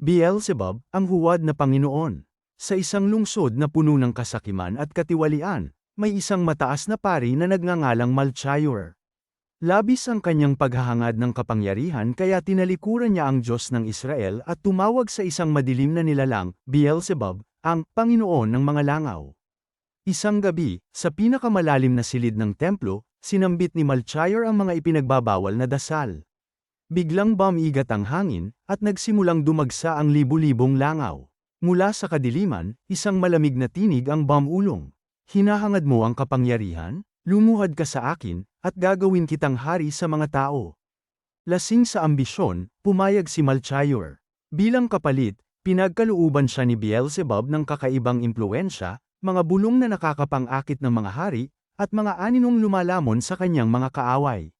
Beelzebub, ang huwad na Panginoon. Sa isang lungsod na puno ng kasakiman at katiwalian, may isang mataas na pari na nagngangalang Malchayur. Labis ang kanyang paghahangad ng kapangyarihan kaya tinalikuran niya ang Diyos ng Israel at tumawag sa isang madilim na nilalang, Beelzebub, ang Panginoon ng mga langaw. Isang gabi, sa pinakamalalim na silid ng templo, sinambit ni Malchayur ang mga ipinagbabawal na dasal. Biglang bumigat ang hangin, at nagsimulang dumagsa ang libu-libong langaw. Mula sa kadiliman, isang malamig na tinig ang bumulong. Hinahangad mo ang kapangyarihan? Lumuhad ka sa akin, at gagawin kitang hari sa mga tao. Lasing sa ambisyon, pumayag si Malchayur. Bilang kapalit, pinagkalooban siya ni Beelzebub ng kakaibang impluensya, mga bulong na nakakapang-akit ng mga hari, at mga aninong lumalamon sa kanyang mga kaaway.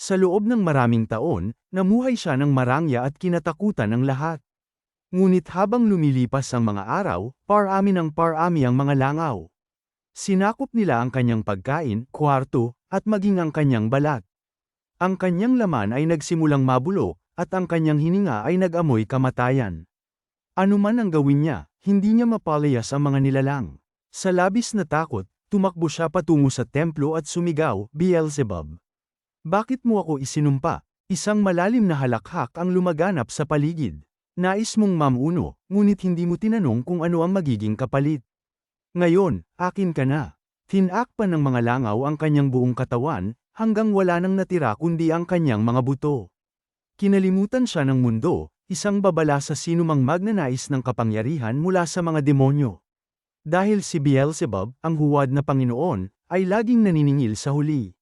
Sa loob ng maraming taon, namuhay siya ng marangya at kinatakutan ng lahat. Ngunit habang lumilipas ang mga araw, parami ng parami ang mga langaw. Sinakop nila ang kanyang pagkain, kwarto, at maging ang kanyang balat. Ang kanyang laman ay nagsimulang mabulok, at ang kanyang hininga ay nag-amoy kamatayan. Ano man ang gawin niya, hindi niya mapalayas ang mga nilalang. Sa labis na takot, tumakbo siya patungo sa templo at sumigaw, Beelzebub. Bakit mo ako isinumpa? Isang malalim na halakhak ang lumaganap sa paligid. Nais mong mamuno, ngunit hindi mo tinanong kung ano ang magiging kapalit. Ngayon, akin ka na. Tinakpan ng mga langaw ang kanyang buong katawan, hanggang wala nang natira kundi ang kanyang mga buto. Kinalimutan siya ng mundo, isang babala sa sinumang magnanais ng kapangyarihan mula sa mga demonyo. Dahil si Beelzebub, ang huwad na Panginoon, ay laging naniningil sa huli.